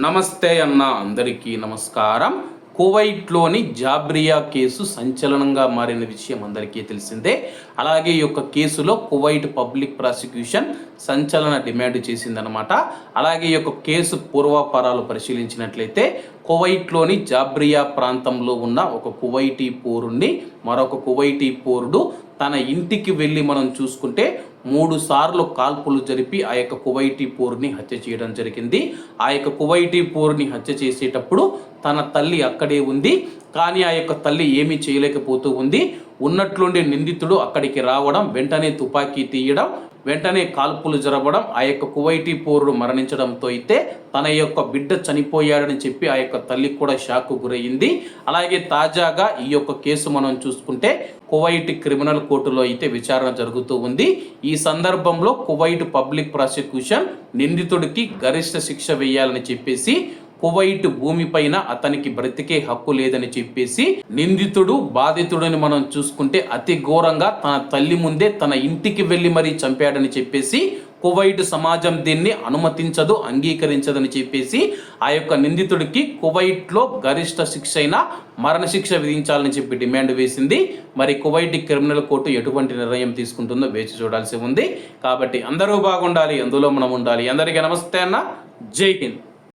నమస్తే అన్న అందరికీ నమస్కారం. కువైట్లోని జాబ్రియా కేసు సంచలనంగా మారిన విషయం అందరికీ తెలిసిందే. అలాగే ఈ యొక్క కేసులో కువైట్ పబ్లిక్ ప్రాసిక్యూషన్ సంచలన డిమాండ్ చేసిందనమాట అలాగే ఈ యొక్క కేసు పూర్వాపరాలు పరిశీలించినట్లయితే కువైట్లోని జాబ్రియా ప్రాంతంలో ఉన్న ఒక కువైటీ పౌరుణ్ణి మరొక కువైటీ పౌరుడు తన ఇంటికి వెళ్ళి మనం చూసుకుంటే మూడు సార్లు కాల్పులు జరిపి ఆ యొక్క కువైటీ పోరుని హత్య చేయడం జరిగింది. ఆ యొక్క కువైటీ పోరుని హత్య చేసేటప్పుడు తన తల్లి అక్కడే ఉంది. కానీ ఆ యొక్క తల్లి ఏమీ చేయలేకపోతూ ఉంది. ఉన్నట్లుండి నిందితుడు అక్కడికి రావడం వెంటనే తుపాకీ తీయడం వెంటనే కాల్పులు జరపడం ఆ యొక్క కువైటీ పౌరుడు మరణించడంతో అయితే తన యొక్క బిడ్డ చనిపోయాడని చెప్పి ఆ యొక్క తల్లి కూడా షాక్ గురయ్యింది అలాగే తాజాగా ఈ యొక్క కేసు మనం చూసుకుంటే కువైట్ క్రిమినల్ కోర్టులో అయితే విచారణ జరుగుతూ ఉంది. ఈ సందర్భంలో కువైట్ పబ్లిక్ ప్రాసిక్యూషన్ నిందితుడికి గరిష్ట శిక్ష వేయాలని చెప్పేసి కువైట్ భూమిపైన అతనికి బ్రతికే హక్కు లేదని చెప్పేసి నిందితుడు బాధితుడని మనం చూసుకుంటే అతి ఘోరంగా తన తల్లి ముందే తన ఇంటికి వెళ్ళి మరీ చంపాడని చెప్పేసి కువైట్ సమాజం దీన్ని అనుమతించదు అంగీకరించదని చెప్పేసి ఆ యొక్క నిందితుడికి కువైట్లో గరిష్ట శిక్ష అయిన మరణశిక్ష విధించాలని చెప్పి డిమాండ్ వేసింది. మరి కువైట్ క్రిమినల్ కోర్టు ఎటువంటి నిర్ణయం తీసుకుంటుందో వేచి చూడాల్సి ఉంది. కాబట్టి అందరూ బాగుండాలి అందులో మనం ఉండాలి. అందరికీ నమస్తే అన్న. జై హింద్.